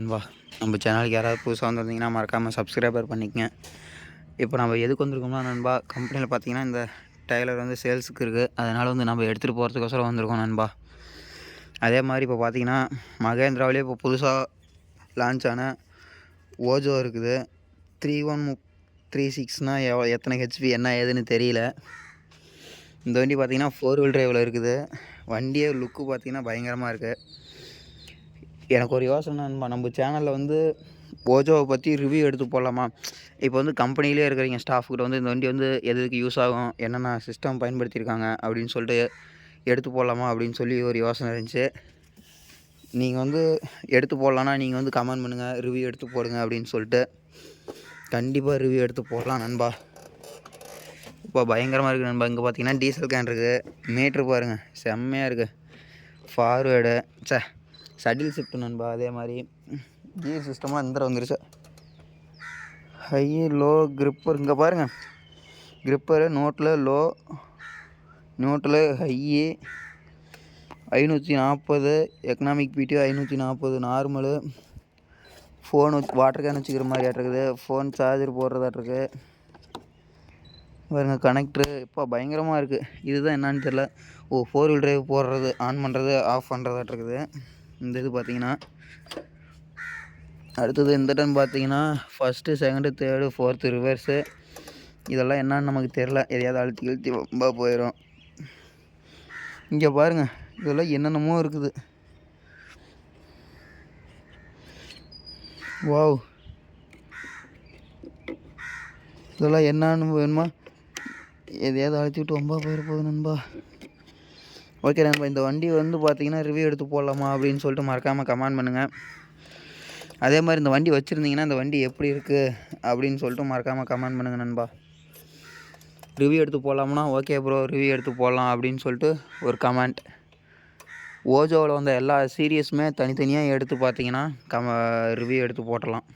நண்பா நம்ம சேனலுக்கு யாராவது புதுசாக வந்திருந்தீங்கன்னா மறக்காமல் சப்ஸ்கிரைபர் பண்ணிக்கங்க. இப்போ நம்ம எதுக்கு வந்திருக்கோம்னா நண்பா கம்பெனியில் பார்த்தீங்கன்னா இந்த டைலர் வந்து சேல்ஸுக்கு இருக்குது அதனால் வந்து நம்ம எடுத்துகிட்டு போகிறதுக்கோசரம் வந்திருக்கோம் நண்பா. அதே மாதிரி இப்போ பார்த்தீங்கன்னா மகேந்திராவிலே இப்போ புதுசாக லான்ச் ஆன ஓஜோ இருக்குது. த்ரீ ஒன் முப் த்ரீ சிக்ஸ்னால் எவ்வளோ எத்தனை ஹெச்பி என்ன ஏதுன்னு தெரியல. இந்த வண்டி பார்த்தீங்கன்னா ஃபோர் வீல் டிரைவில் இருக்குது. வண்டியே லுக்கு பார்த்திங்கன்னா பயங்கரமாக இருக்குது எனக்கு ஒரு யோசனை நண்பா நம்ம சேனலில் வந்து ஓஜோவை பற்றி ரிவ்யூ எடுத்து போடலாமா இப்போ வந்து கம்பெனிலே இருக்கிறீங்க ஸ்டாஃப்கிட்ட வந்து இந்த வண்டி வந்து எதுக்கு யூஸ் ஆகும் என்னென்ன சிஸ்டம் பயன்படுத்தியிருக்காங்க அப்படின்னு சொல்லிட்டு எடுத்து போடலாமா அப்படின்னு சொல்லி ஒரு யோசனை இருந்துச்சு. நீங்கள் வந்து எடுத்து போடலான்னா நீங்கள் வந்து கமெண்ட் பண்ணுங்கள் ரிவ்யூ எடுத்து போடுங்க அப்படின்னு சொல்லிட்டு கண்டிப்பாக ரிவ்யூ எடுத்து போடலாம் நண்பா. இப்போ பயங்கரமாக இருக்குது நண்பா இங்கே பார்த்தீங்கன்னா டீசல் கேன் இருக்குது மீட்ரு பாருங்கள் செம்மையாக இருக்குது ஃபார்வேர்டு சே ஷட்டில் ஷிஃப்ட் நண்பா அதே மாதிரி கியர் சிஸ்டமாக இந்த வந்துருச்சு. ஹை லோ கிரிப்பர் இங்கே பாருங்கள் கிரிப்பரு நோட்டில் லோ நோட்டில் ஹையி ஐநூற்றி நாற்பது எக்கனாமிக் பிடி ஐநூற்றி நாற்பது நார்மலு ஃபோன் வச்சு வாட்டர் கேன் வச்சுக்கிற மாதிரி ஃபோன் சார்ஜர் போடுறதாட்டிருக்கு பாருங்க கனெக்டரு இப்போ பயங்கரமாக இருக்குது இதுதான் என்னான்னு தெரில ஓ ஃபோர் வீல் டிரைவ் போடுறது ஆன் பண்ணுறது ஆஃப் பண்ணுறதாட்டிருக்குது இந்த இது பார்த்தீங்கன்னா அடுத்தது இந்த டன் பார்த்தீங்கன்னா first second third fourth reverse இதெல்லாம் என்னன்னு நமக்கு தெரில எதையாவது அழுத்தி இழுத்தி ரொம்ப போயிடும் இங்கே பாருங்கள் இதெல்லாம் என்னென்னமோ இருக்குது. வாவ் இதெல்லாம் என்னான்னு வேணுமா? எதையாவது அழுத்தி விட்டு ரொம்ப போயிட போகுது நண்பா. ஓகே நம்ம இந்த வண்டி வந்து பார்த்தீங்கன்னா ரிவ்யூ எடுத்து போடலாமா அப்படின்னு சொல்லிட்டு மறக்காமல் கமெண்ட் பண்ணுங்கள் அதே மாதிரி இந்த வண்டி வச்சுருந்தீங்கன்னா இந்த வண்டி எப்படி இருக்குது அப்படின்னு சொல்லிட்டு மறக்காமல் கமெண்ட் பண்ணுங்கள் நண்பா. ரிவ்யூ எடுத்து போடலாம்னா ஓகே ப்ரோ ரிவ்யூ எடுத்து போடலாம் அப்படின்னு சொல்லிட்டு ஒரு கமெண்ட் ஓஜோவில் வந்த எல்லா சீரியஸுமே தனித்தனியாக எடுத்து பார்த்தீங்கன்னா கம ரிவ்யூ எடுத்து போட்டலாம்